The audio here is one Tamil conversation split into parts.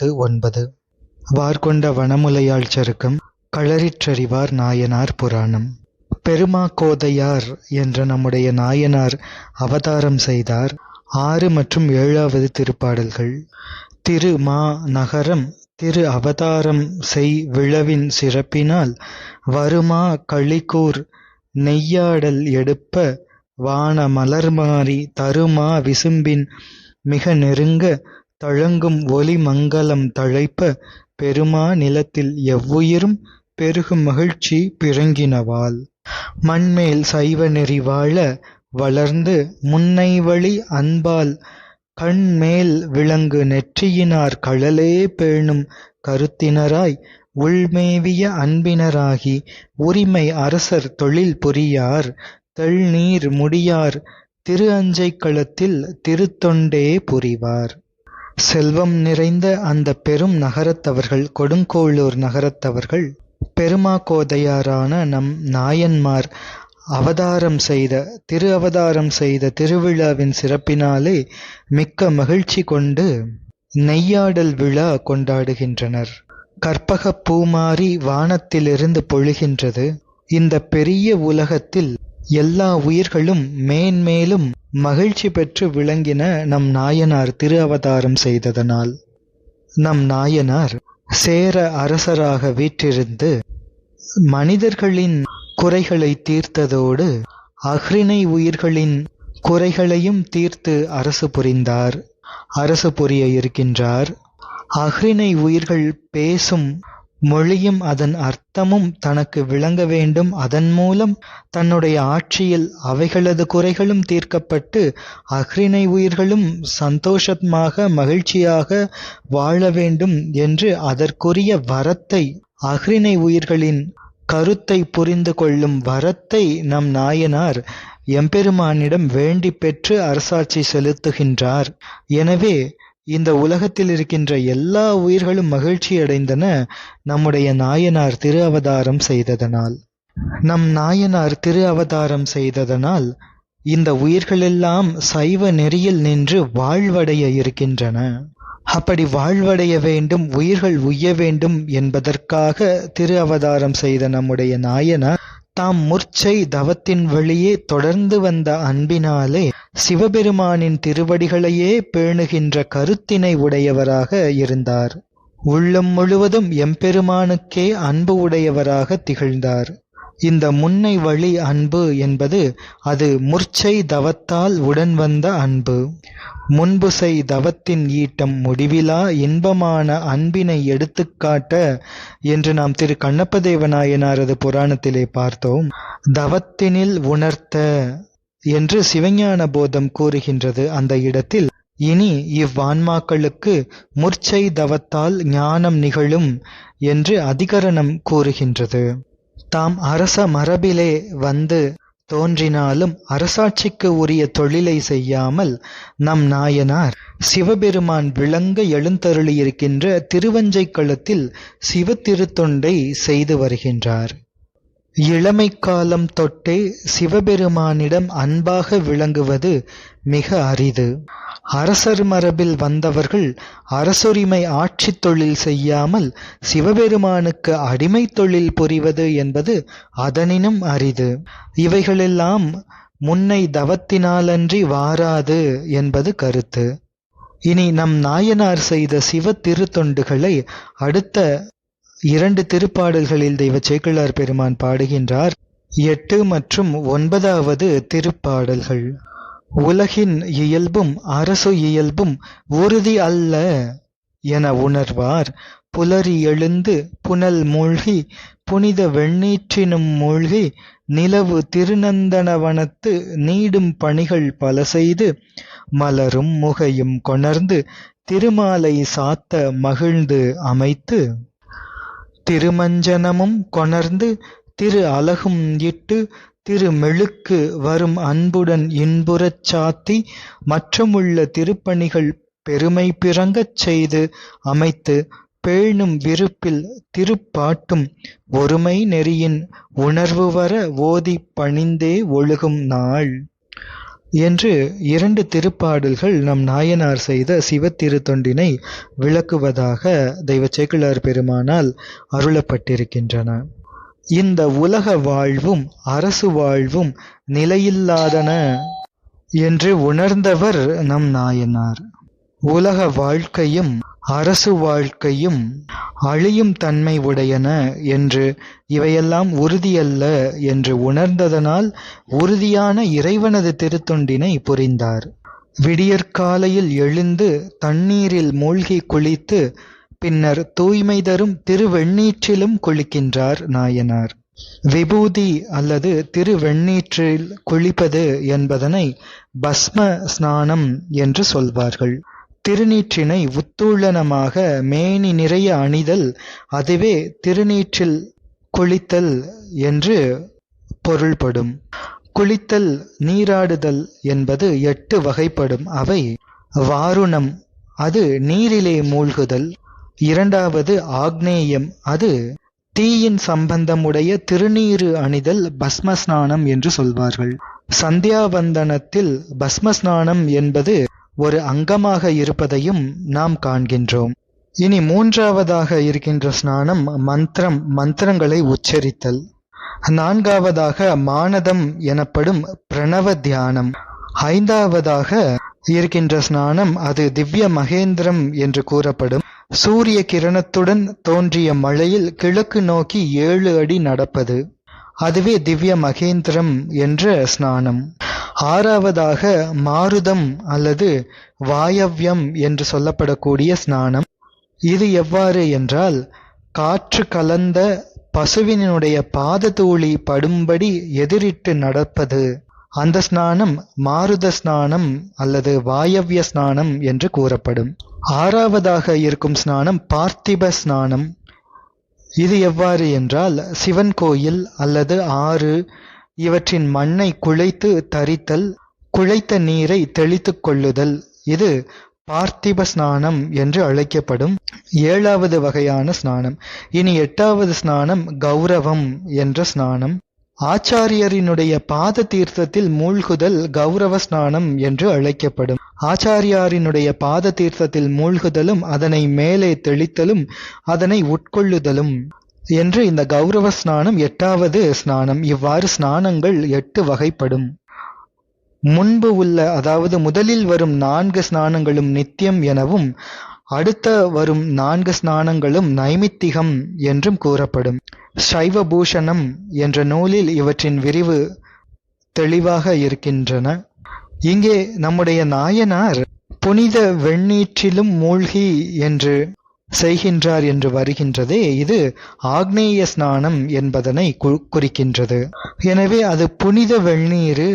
பத்து ஒன்பது. வார்கொண்ட வனமுலையாள் சருக்கம் களறிற்றறிவார் நாயனார் புராணம். பெருமா கோதையார் என்ற நம்முடைய நாயனார் அவதாரம் செய்தார். ஆறு மற்றும் ஏழாவது திருப்பாடல்கள். திரு மா நகரம் திரு அவதாரம் செய் விழவின் சிறப்பினால் வருமா களிக்கூர் நெய்யாடல் எடுப்ப வான மலர்மாறி தருமா விசும்பின் மிக நெருங்க தழங்கும் ஒலி மங்கலம் தழைப்ப பெருமா நிலத்தில் எவ்வுயிரும் பெருகும் மகிழ்ச்சி பிறங்கினவால் மண்மேல் சைவ நெறி வாழ வளர்ந்து முன்னைவழி அன்பால் கண்மேல் விளங்கு நெற்றியினார் கழலே பேணும் கருத்தினராய் உள்மேவிய அன்பினராகி உரிமை அரசர் தொழில் புரியார் தெள்நீர் முடியார் திரு அஞ்சைக்களத்தில் திருத்தொண்டே புரிவார். செல்வம் நிறைந்த அந்த பெரும் நகரத்தவர்கள் கொடுங்கோளூர் நகரத்தவர்கள் பெருமாக்கோதையாரான நம் நாயன்மார் அவதாரம் செய்த திரு அவதாரம் செய்த திருவிழாவின் சிறப்பினாலே மிக்க மகிழ்ச்சி கொண்டு நெய்யாடல் விழா கொண்டாடுகின்றனர். கற்பக பூமாரி வானத்திலிருந்து பொழிகின்றது. இந்த பெரிய உலகத்தில் எல்லா உயிர்களும் மேன்மேலும் மகிழ்ச்சி பெற்று விளங்கின நம் நாயனார் திரு அவதாரம் செய்ததனால் நம் நாயனார் சேர அரசராக வீற்றிருந்து மனிதர்களின் குறைகளை தீர்த்ததோடு அஹ்ரிணை உயிர்களின் குறைகளையும் தீர்த்து அரசு புரிந்தார். அரசு புரிய இருக்கின்றார். அஹ்ரிணை உயிர்கள் பேசும் மொழியும் அதன் அர்த்தமும் தனக்கு விளங்க வேண்டும். அதன் மூலம் தன்னுடைய ஆட்சியில் அவைகளது குறைகளும் தீர்க்கப்பட்டு அஃறிணை உயிர்களும் சந்தோஷமாக மகிழ்ச்சியாக வாழ வேண்டும் என்று அதற்குரிய வரத்தை அஃறிணை உயிர்களின் கருத்தை புரிந்து கொள்ளும் வரத்தை நம் நாயனார் எம்பெருமானிடம் வேண்டி பெற்று அரசாட்சி செலுத்துகின்றார். எனவே இந்த உலகத்தில் இருக்கின்ற எல்லா உயிர்களும் மகிழ்ச்சி அடைந்தன நம்முடைய நாயனார் திரு அவதாரம் செய்ததனால். நம் நாயனார் திரு அவதாரம் செய்ததனால் இந்த உயிர்களெல்லாம் சைவ நெறியில் நின்று வாழ்வடைய இருக்கின்றன. அப்படி வாழ்வடைய வேண்டும் உயிர்கள் உய்ய வேண்டும் என்பதற்காக திரு அவதாரம் செய்த நம்முடைய நாயனார் தாம் முர்ச்சை தவத்தின் வழியே தொடர்ந்து வந்த அன்பினாலே சிவபெருமானின் திருவடிகளையே பேணுகின்ற கருத்தினை உடையவராக இருந்தார். உள்ளம் முழுவதும் எம்பெருமானுக்கே அன்பு உடையவராக திகழ்ந்தார். இந்த முன்னை வழி அன்பு என்பது அது முர்ச்சை தவத்தால் உடன் வந்த அன்பு. முன்பு செய் தவத்தின் ஈட்டம் முடிவிலா இன்பமான அன்பினை எடுத்துக்காட்ட என்று நாம் திரு கண்ணப்பதேவநாயனாரது புராணத்திலே பார்த்தோம். தவத்தினில் உணர்த்த என்று சிவஞான போதம் கூறுகின்றது அந்த இடத்தில். இனி இவ்வான்மாக்களுக்கு முர்ச்சை தவத்தால் ஞானம் நிகழும் என்று அதிகரணம் கூறுகின்றது. தாம் அரச மரபிலே வந்து தோன்றினாலும் அரசாட்சிக்கு உரிய தொழிலை செய்யாமல் நம் நாயனார் சிவபெருமான் விளங்க எழுந்தருளியிருக்கின்ற திருவஞ்சைக்களத்தில் சிவ திருத்தொண்டை செய்து வருகின்றார். இளமை காலம் தொட்டே சிவபெருமானிடம் அன்பாக விளங்குவது மிக அரிது. அரசர் மரபில் வந்தவர்கள் அரசுரிமை ஆட்சி தொழில் செய்யாமல் சிவபெருமானுக்கு அடிமை தொழில் புரிவது என்பது அதனினும் அரிது. இவைகளெல்லாம் முன்னை தவத்தினாலன்றி வாராது என்பது கருத்து. இனி நம் நாயனார் செய்த சிவ திருத்தொண்டுகளை அடுத்த இரண்டு திருப்பாடல்களில் தெய்வ சேக்கிழார் பெருமான் பாடுகின்றார். எட்டு மற்றும் ஒன்பதாவது திருப்பாடல்கள். உலகின் இயல்பும் அரசு இயல்பும் உறுதி அல்ல என உணர்வார். புலரி எழுந்து புனல் மூழ்கி புனித வெண்ணீற்றினும் மூழ்கி நிலவு திருநந்தனவனத்து நீடும் பணிகள் பல செய்து மலரும் முகையும் கொணர்ந்து திருமாலை சாத்த மகிழ்ந்து அமைத்து திருமஞ்சனமும் கொணர்ந்து திரு அலகும் இட்டு திருமெழுக்கு வரும் அன்புடன் இன்புறச் சாத்தி மற்றுமுள்ள திருப்பணிகள் பெருமை பிறங்கச் செய்து அமைத்து பேணும் விருப்பில் திருப்பாட்டும் ஒருமை நெறியின் உணர்வு வர ஓதி பணிந்தே ஒழுகும் நாள். என்று இரண்டு திருப்பாடல்கள் நம் நாயனார் செய்த சிவத்திருத்தொண்டினை விளக்குவதாக தெய்வ சேக்கிழார் பெருமானால் அருளப்பட்டிருக்கின்றன. இந்த உலக வாழ்வும் அரசு வாழ்வும் நிலையில்லாதன என்று உணர்ந்தவர் நம் நாயனார். உலக வாழ்க்கையும் அரசு வாழ்க்கையும் அழியும் தன்மை உடையன என்று இவையெல்லாம் உறுதியல்ல என்று உணர்ந்ததனால் உறுதியான இறைவனது திருத்தொண்டினை புரிந்தார். விடியற்காலையில் எழுந்து தண்ணீரில் மூழ்கி குளித்து பின்னர் தூய்மை தரும் திருவெண்ணீற்றிலும் குளிக்கின்றார் நாயனார். விபூதி அல்லது திருவெண்ணீற்றில் குளிப்பது என்பதனை பஸ்ம ஸ்நானம் என்று சொல்வார்கள். திருநீற்றினை உத்தூளனமாக மேனி நிறைய அணிதல் அதுவே திருநீற்றில் குளித்தல் என்று பொருள்படும். குளித்தல் நீராடுதல் என்பது எட்டு வகைப்படும் அவை. வாருணம் அது நீரிலே மூழ்குதல். இரண்டாவது ஆக்னேயம் அது தீயின் சம்பந்தமுடைய திருநீரு அணிதல் பஸ்மஸ்நானம் என்று சொல்வார்கள். சந்தியாவந்தனத்தில் பஸ்மஸ்நானம் என்பது ஒரு அங்கமாக இருப்பதையும் நாம் காண்கின்றோம். இனி மூன்றாவதாக இருக்கின்ற ஸ்நானம் மந்திரம் மந்திரங்களை உச்சரித்தல். நான்காவதாக மானதம் எனப்படும் பிரணவ தியானம். ஐந்தாவதாக இருக்கின்ற ஸ்நானம் அது திவ்ய மகேந்திரம் என்று கூறப்படும். சூரிய கிரணத்துடன் தோன்றிய மழையில் கிழக்கு நோக்கி ஏழு அடி நடப்பது. அதுவே திவ்ய மகேந்திரம் என்ற ஸ்நானம். ஆறாவதாக மாருதம் அல்லது வாயவ்யம் என்று சொல்லப்படக்கூடிய ஸ்நானம். இது எவ்வாறு என்றால் காற்று கலந்த பசுவினுடைய பாததூளி படும்படி எதிரிட்டு நடப்பது. அந்த ஸ்நானம் மாருத ஸ்நானம் அல்லது வாயவ்ய ஸ்நானம் என்று கூறப்படும். ஆறாவதாக இருக்கும் ஸ்நானம் பார்த்திப ஸ்நானம். இது எவ்வாறு என்றால் சிவன் கோயில் அல்லது ஆறு இவற்றின் மண்ணை குழைத்து தரித்தல் குழைத்த நீரை தெளித்துக் கொள்ளுதல். இது பார்த்திப ஸ்நானம் என்று அழைக்கப்படும் ஏழாவது வகையான ஸ்நானம். இனி எட்டாவது ஸ்நானம் கௌரவம் என்ற ஸ்நானம். ஆச்சாரியரினுடைய பாத தீர்த்தத்தில் மூழ்குதல் கௌரவ ஸ்நானம் என்று அழைக்கப்படும். ஆச்சாரியாரினுடைய பாத தீர்த்தத்தில் மூழ்குதலும் அதனை மேலே தெளித்தலும் அதனை உட்கொள்ளுதலும். என்று இந்த கௌரவ ஸ்நானம் எட்டாவது ஸ்நானம். இவ்வாறு ஸ்நானங்கள் எட்டு வகைப்படும். முன்பு உள்ள அதாவது முதலில் வரும் நான்கு ஸ்நானங்களும் நித்தியம் எனவும் அடுத்த வரும் நான்கு ஸ்நானங்களும் நைமித்திகம் என்றும் கூறப்படும். சைவ பூஷணம் என்ற நூலில் இவற்றின் விரிவு தெளிவாக இருக்கின்றன. இங்கே நம்முடைய நாயனார் புனித வெண்ணீற்றிலும் மூழ்கி என்று செய்கின்றார் என்று வருகின்றதே இது ஆக்னேய ஸ்நானம் என்பதனை குறிக்கின்றது. எனவே அது புனித வெந்நீரு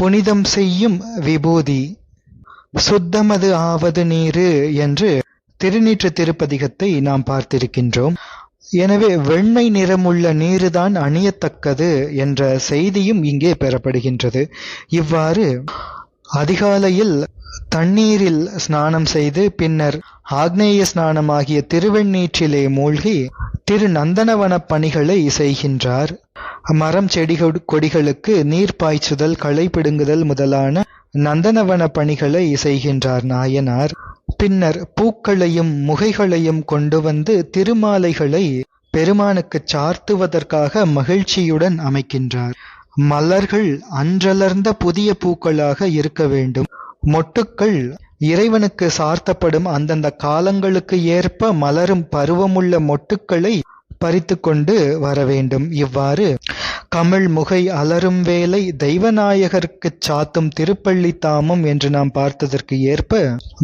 புனிதம் செய்யும் விபூதி சுத்தமது ஆவது நீரு என்று திருநீற்று திருப்பதிகத்தை நாம் பார்த்திருக்கின்றோம். எனவே வெண்மை நிறமுள்ள நீருதான் அணியத்தக்கது என்ற செய்தியும் இங்கே பெறப்படுகின்றது. இவ்வாறு அதிகாலையில் தண்ணீரில் ஸ்நானம் செய்து பின்னர் ஆக்னேய ஸ்நானமாகிய திருவெண்ணீற்றிலே மூழ்கி திரு நந்தனவன பணிகளை செய்கின்றார். மரம் செடி கொடிகளுக்கு நீர் பாய்ச்சுதல் களை பிடுங்குதல் முதலான நந்தனவன பணிகளை செய்கின்றார் நாயனார். பின்னர் பூக்களையும் முகைகளையும் கொண்டு வந்து திருமாலைகளை பெருமானுக்கு சார்த்துவதற்காக மகிழ்ச்சியுடன் அமைக்கின்றார். மலர்கள் அன்றலர்ந்த புதிய பூக்களாக இருக்க வேண்டும். மொட்டுக்கள் இறைவனுக்கு சார்த்தப்படும் அந்தந்த காலங்களுக்கு ஏற்ப மலரும் பருவமுள்ள மொட்டுக்களை பறித்து கொண்டு வர வேண்டும். இவ்வாறு கமிழ் முகை அலரும் வேலை தெய்வநாயகருக்கு சாத்தும் திருப்பள்ளி தாமம் என்று நாம் பார்த்ததற்கு ஏற்ப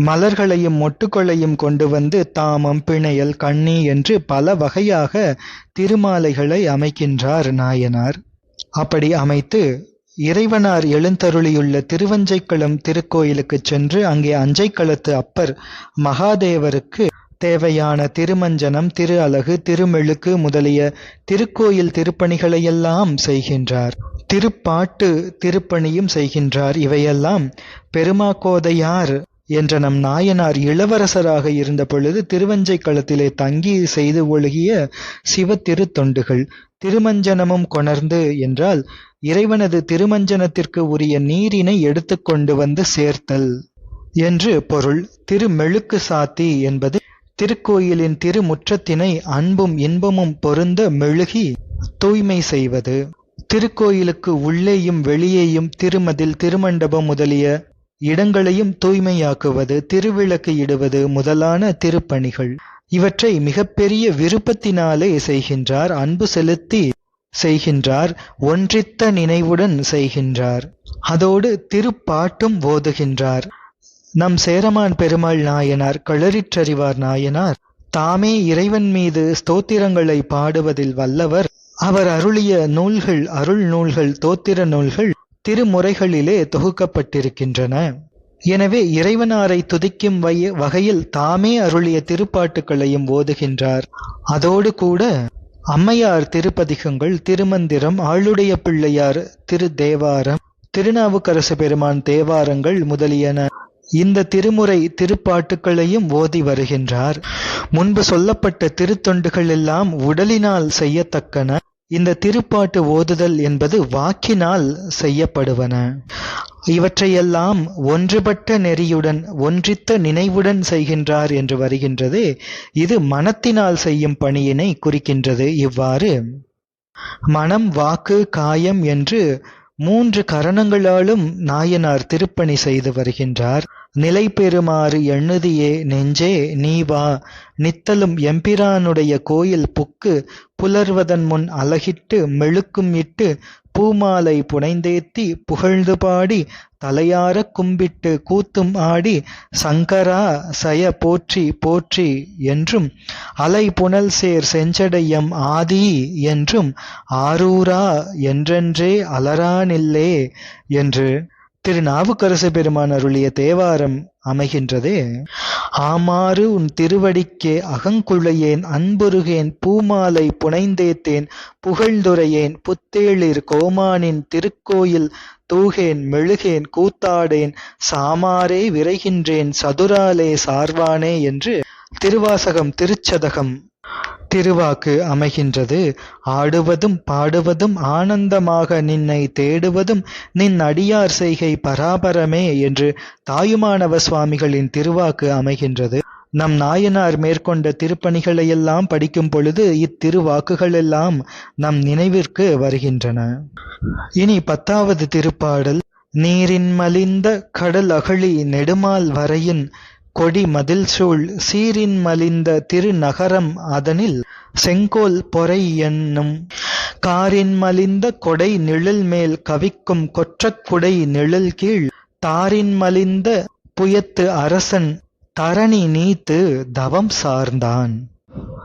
மலர்களையும் மொட்டுக்களையும் கொண்டு வந்து தாமம் பிணையல் கண்ணி என்று பல வகையாக திருமாலைகளை அமைக்கின்றார் நாயனார். அப்படி அமைத்து இறைவனார் எழுந்தருளியுள்ள திருவஞ்சைக்களம் திருக்கோயிலுக்கு சென்று அங்கே அஞ்சைக்களத்து அப்பர் மகாதேவருக்கு தேவையான திருமஞ்சனம் திரு அழகு திருமெழுக்கு முதலிய திருக்கோயில் திருப்பணிகளையெல்லாம் செய்கின்றார். திருப்பாட்டு திருப்பணியும் செய்கின்றார். இவையெல்லாம் பெருமாக்கோதையார் என்ற நம் நாயனார் இளவரசராக இருந்த பொழுது திருவஞ்சை களத்திலே தங்கி செய்து ஒழுகிய சிவ திருத்தொண்டுகள் திருமஞ்சனமும் கொணர்ந்து என்றால் இறைவனது திருமஞ்சனத்திற்கு உரிய நீரினை எடுத்துக்கொண்டு வந்து சேர்த்தல் என்று பொருள். திருமெழுக்கு சாத்தி என்பது திருக்கோயிலின் திருமுற்றத்தினை அன்பும் இன்பமும் பொருந்த மெழுகி தூய்மை செய்வது. திருக்கோயிலுக்கு உள்ளேயும் வெளியேயும் திருமதில் திருமண்டபம் முதலிய இடங்களையும் தூய்மையாக்குவது திருவிளக்கு இடுவது முதலான திருப்பணிகள். இவற்றை மிகப்பெரிய விருப்பத்தினாலே செய்கின்றார் அன்பு செலுத்தி செய்கின்றார் ஒன்றித்த நினைவுடன் செய்கின்றார். அதோடு திருப்பாட்டும் ஓதுகின்றார். நம் சேரமான் பெருமாள் நாயனார் களறிற்றறிவார் நாயனார் தாமே இறைவன் மீது ஸ்தோத்திரங்களை பாடுவதில் வல்லவர். அவர் அருளிய நூல்கள் அருள் நூல்கள் தோத்திர நூல்கள் திருமுறைகளிலே தொகுக்கப்பட்டிருக்கின்றன. எனவே இறைவனாரை துதிக்கும் வய- வகையில் தாமே அருளிய திருப்பாட்டுக்களையும் ஓதுகின்றார். அதோடு கூட அம்மையார் திருப்பதிகங்கள் திருமந்திரம் ஆளுடைய பிள்ளையார் திரு தேவாரம் திருநாவுக்கரசு பெருமான் தேவாரங்கள் முதலியன இந்த திருமுறை திருப்பாட்டுக்களையும் ஓதி வருகின்றார். முன்பு சொல்லப்பட்ட திருத்தொண்டுகள் எல்லாம் உடலினால் செய்யத்தக்கன. இந்த திருப்பாட்டு ஓதுதல் என்பது வாக்கினால் செய்யப்படுவன. இவற்றையெல்லாம் ஒன்றுபட்ட நெறியுடன் ஒன்றித்த நினைவுடன் செய்கின்றார் என்று வருகின்றது. இது மனத்தினால் செய்யும் பணியினை குறிக்கின்றது. இவ்வாறு மனம் வாக்கு காயம் என்று மூன்று கரணங்களாலும் நாயனார் திருப்பணி செய்து வருகின்றார். நிலை பெறுமாறு எண்ணுதியே நெஞ்சே நீ வா. நித்தலும் எம்பிரானுடைய கோயில் புக்கு புலர்வதன் முன் அலகிட்டு மெழுக்கும் இட்டு பூமாலை புனைந்தேத்தி புகழ்ந்து பாடி தலையார கும்பிட்டு கூத்தும் ஆடி சங்கரா சய போற்றி போற்றி என்றும் அலை புனல் சேர் செஞ்சடையம் ஆதி என்றும் ஆரூரா என்றென்றே அலரானில்லே என்று திருநாவுக்கரசு பெருமான் அருளிய தேவாரம் அமைகின்றதே. ஆமாறு உன் திருவடிக்கே அகங்குழையேன் அன்புருகேன் பூமாலை புனைந்தேத்தேன் புகழ்ந்துரையேன் புத்தேளிர் கோமானின் திருக்கோயில் தூகேன் மெழுகேன் கூத்தாடேன் சாமாரே விரைகின்றேன் சதுராலே சார்வானே என்று திருவாசகம் திருச்சதகம் திருவாக்கு அமைகின்றது. ஆடுவதும் பாடுவதும் ஆனந்தமாக நின்னை தேடுவதும் நின் அடியார் செய்கை பராபரமே என்று தாயுமானவ சுவாமிகளின் திருவாக்கு அமைகின்றது. நம் நாயனார் மேற்கொண்ட திருப்பணிகளையெல்லாம் படிக்கும் பொழுது இத்திருவாக்குகளெல்லாம் நம் நினைவிற்கு வருகின்றன. இனி பத்தாவது திருப்பாடல் நீரின் மலிந்த கடல் அகழி நெடுமால் வரையின் கொடி மதில் சூழ் சீரின் மலிந்த திருநகரம் அதனில் செங்கோல் பொறை என்னும் காரின் மலிந்த கொடை நிழல் மேல் கவிக்கும் கொற்றக் குடை நிழல் கீழ் தாரின் மலிந்த புயத்து அரசன் தரணி நீத்து தவம் சார்ந்தான்.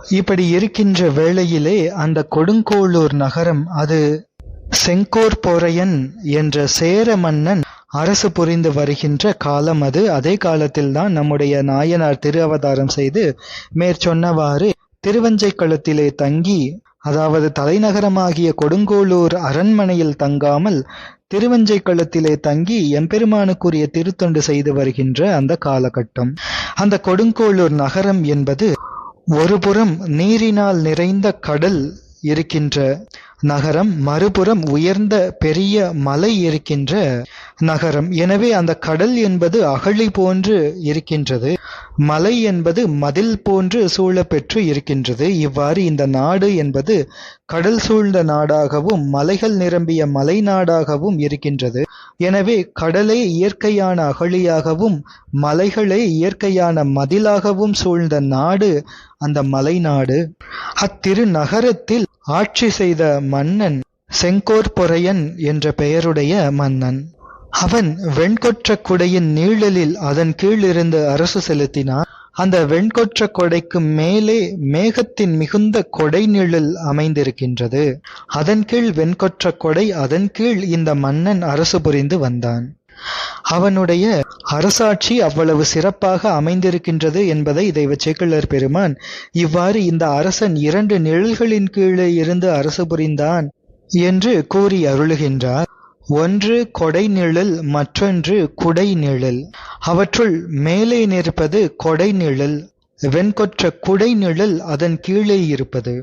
இப்படி இருக்கின்ற வேளையிலே அந்த கொடுங்கோளூர் நகரம் அது செங்கோர் பொறையன் என்ற சேர மன்னன் அரசு புரிந்து வருகின்ற காலம் அது. அதே காலத்தில்தான் நம்முடைய நாயனார் திரு அவதாரம் செய்து மேற்சொன்னவாறு திருவஞ்சைக்களத்திலே தங்கி அதாவது தலைநகரமாகிய கொடுங்கோளூர் அரண்மனையில் தங்காமல் திருவஞ்சைக்களத்திலே தங்கி எம்பெருமானுக்குரிய திருத்தொண்டு செய்து வருகின்ற அந்த காலகட்டம். அந்த கொடுங்கோளூர் நகரம் என்பது ஒருபுறம் நீரினால் நிறைந்த கடல் இருக்கின்ற நகரம் மறுபுறம் உயர்ந்த பெரிய மலை இருக்கின்ற நகரம். எனவே அந்த கடல் என்பது அகழி போன்று இருக்கின்றது. மலை என்பது மதில் போன்று சூழப்பெற்று இருக்கின்றது. இவ்வாறு இந்த நாடு என்பது கடல் சூழ்ந்த நாடாகவும் மலைகள் நிரம்பிய மலை நாடாகவும் இருக்கின்றது. எனவே கடலே இயற்கையான அகழியாகவும் மலைகளே இயற்கையான மதிலாகவும் சூழ்ந்த நாடு அந்த மலைநாடு அத்திரு நகரத்தில் ஆட்சி செய்த மன்னன் செங்கோர் பொறையன் என்ற பெயருடைய மன்னன். அவன் வெண்கொற்ற குடையின் நீழலில் அதன் கீழ் இருந்து அரசு செலுத்தினான். அந்த வெண்கொற்ற கொடைக்கு மேலே மேகத்தின் மிகுந்த கொடை நிழல் அமைந்திருக்கின்றது. அதன் கீழ் வெண்கொற்ற கொடை அதன் கீழ் இந்த மன்னன் அரசு புரிந்து வந்தான். அவனுடைய அரசாட்சி அவ்வளவு சிறப்பாக அமைந்திருக்கின்றது என்பதை தெய்வ சேக்கிழர் பெருமான் இவ்வாறு இந்த அரசன் இரண்டு நிழல்களின் கீழே இருந்து அரசு புரிந்தான் என்று கூறி அருளுகின்றார். ஒன்று கொடை நிழல் மற்றொன்று குடை நிழல். அவற்றுள் மேலே நிற்பது கொடை நிழல் வெண்கொற்ற குடை நிழல் அதன் கீழே இருப்பது.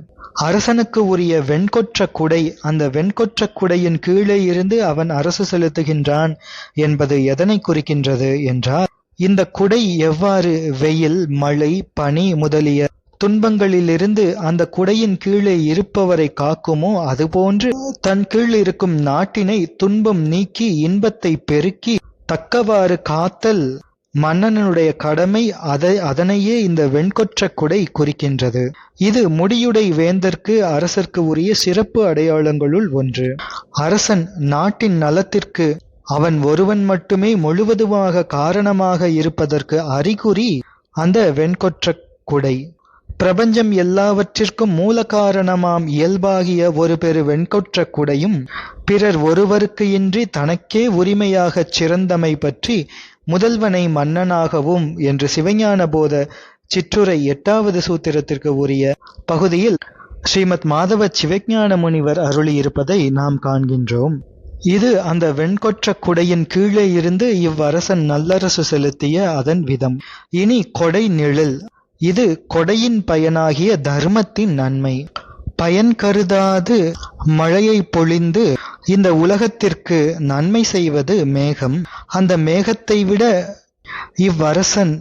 அரசனுக்கு உரிய வெண்கொற்ற குடை அந்த வெண்கொற்ற குடையின் கீழே இருந்து அவன் அரசு செலுத்துகின்றான் என்பது எதனை குறிக்கின்றது என்றால் இந்த குடை எவ்வாறு வெயில் மழை பனி முதலிய துன்பங்களிலிருந்து அந்த குடையின் கீழே இருப்பவரை காக்குமோ அதுபோன்று தன் கீழ் இருக்கும் நாட்டினை துன்பம் நீக்கி இன்பத்தை பெருக்கி தக்கவாறு காத்தல் மன்னனுடைய கடமை அதை அதனையே இந்த வெண்கொற்ற குடை குறிக்கின்றது. இது முடியுடை வேந்தற்கு அரசர்க்கு உரிய சிறப்பு அடையாளங்களுள் ஒன்று. அரசன் நாட்டின் நலத்திற்கு அவன் ஒருவன் மட்டுமே முழுவதுமாக காரணமாக இருப்பதற்கு அறிகுறி அந்த வெண்கொற்ற குடை. பிரபஞ்சம் எல்லாவற்றிற்கும் மூல காரணமாம் இயல்பாகிய ஒரு பெரு வெண்கொற்ற குடையும் பிறர் ஒருவருக்கு இன்றி தனக்கே உரிமையாகச் சிறந்தமை பற்றி முதல்வனை மன்னனாகவும் என்று சிவஞான போத சிற்றுரை எட்டாவது சூத்திரத்திற்கு உரிய பகுதியில் ஸ்ரீமத் மாதவ சிவஞான முனிவர் அருளியிருப்பதை நாம் காண்கின்றோம். இது அந்த வெண்கொற்ற குடையின் கீழே இருந்து இவ்வரசன் நல்லரசு செலுத்திய அதன் விதம். இனி கொடை நிழல். இது கொடையின் பயனாகிய தர்மத்தின் நன்மை. பயன் கருதாது மழையை பொழிந்து இந்த உலகத்திற்கு நன்மை செய்வது மேகம். அந்த மேகத்தை விட இவ்வரசன்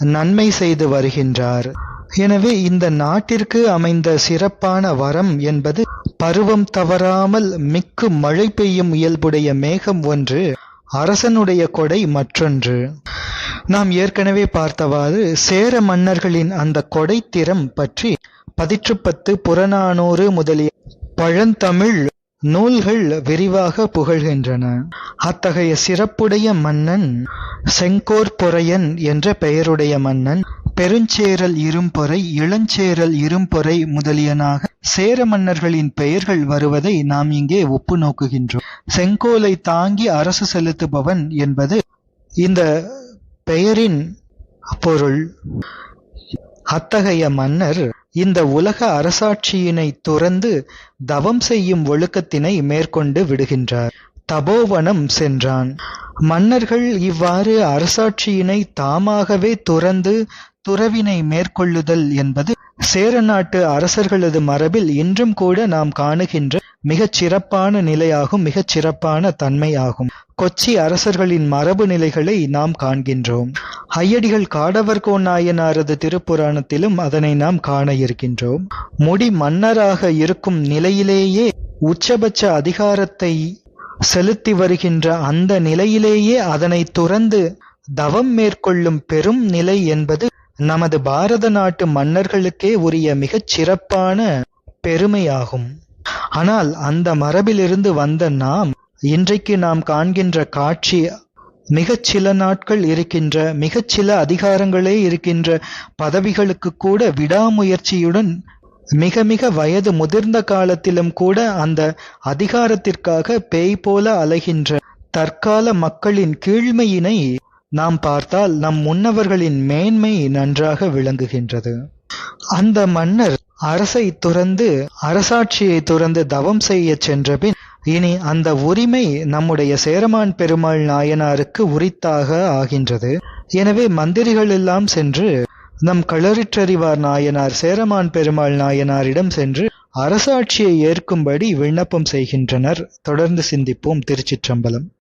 நன்மை செய்து வருகின்றார். எனவே இந்த நாட்டிற்கு அமைந்த சிறப்பான வரம் என்பது பருவம் தவறாமல் மிக்கு மழை பெய்யும் இயல்புடைய மேகம் ஒன்று அரசனுடைய கொடை மற்றொன்று. நாம் ஏற்கனவே பார்த்தவாறு சேர மன்னர்களின் அந்த கொடைத்திறம் பற்றி பதிற்றுப்பத்து புறநானூறு முதலிய பழந்தமிழ் நூல்கள் விரிவாக புகழ்கின்றன. அத்தகைய சிறப்புடைய மன்னன் செங்கோற்பொறையன் என்ற பெயருடைய மன்னன் பெருஞ்சேரல் இரும்பொறை இளஞ்சேரல் இரும்பொறை முதலியனாக சேர மன்னர்களின் பெயர்கள் வருவதை நாம் இங்கே ஒப்பு நோக்குகின்றோம். செங்கோலை தாங்கி அரசு செலுத்துபவன் என்பது இந்த பெயரின் பொருள். அத்தகைய மன்னர் இந்த உலக அரசாட்சியினை துறந்து தவம் செய்யும் ஒழுக்கத்தினை மேற்கொண்டு விடுகின்றார். தபோவனம் சென்றான். மன்னர்கள் இவ்வாறு அரசாட்சியினை தாமாகவே துறந்து துறவினை மேற்கொள்ளுதல் என்பது சேர நாட்டு அரசர்களது மரபில் இன்றும் கூட நாம் காணுகின்ற மிகச் சிறப்பான நிலையாகும் மிகச் சிறப்பான தன்மையாகும். கொச்சி அரசர்களின் மரபு நிலைகளை நாம் காண்கின்றோம். ஐயடிகள் காடவர்கோ நாயனாரது திருப்புராணத்திலும் அதனை நாம் காண இருக்கின்றோம். முடி மன்னராக இருக்கும் நிலையிலேயே உச்சபட்ச அதிகாரத்தை செலுத்தி வருகின்ற அந்த நிலையிலேயே அதனை துறந்து தவம் மேற்கொள்ளும் பெரும் நிலை என்பது நமது பாரத நாட்டு மன்னர்களுக்கே உரிய மிகச் சிறப்பான பெருமையாகும். ஆனால் அந்த மரபிலிருந்து வந்த நாம் இன்றைக்கு நாம் காண்கின்ற காட்சி மிகச் சில நாட்கள் இருக்கின்ற மிகச் சில அதிகாரங்களே இருக்கின்ற பதவிகளுக்கு கூட விடாமுயற்சியுடன் மிக மிக வயது முதிர்ந்த காலத்திலும் கூட அந்த அதிகாரத்திற்காக பேய் போல அலைகின்ற தற்கால மக்களின் கீழ்மையினை நாம் பார்த்தால் நம் முன்னவர்களின் மேன்மை நன்றாக விளங்குகின்றது. அந்த மன்னர் அரசை துறந்து அரசாட்சியை துறந்து தவம் செய்ய சென்றபின் இனி அந்த உரிமை நம்முடைய சேரமான் பெருமாள் நாயனாருக்கு உரித்தாக ஆகின்றது. எனவே மந்திரிகள் எல்லாம் சென்று நம் களரிற்றறிவார் நாயனார் சேரமான் பெருமாள் நாயனாரிடம் சென்று அரசாட்சியை ஏற்கும்படி விண்ணப்பம் செய்கின்றனர். தொடர்ந்து சிந்திப்போம் திருச்சிற்றம்பலம்.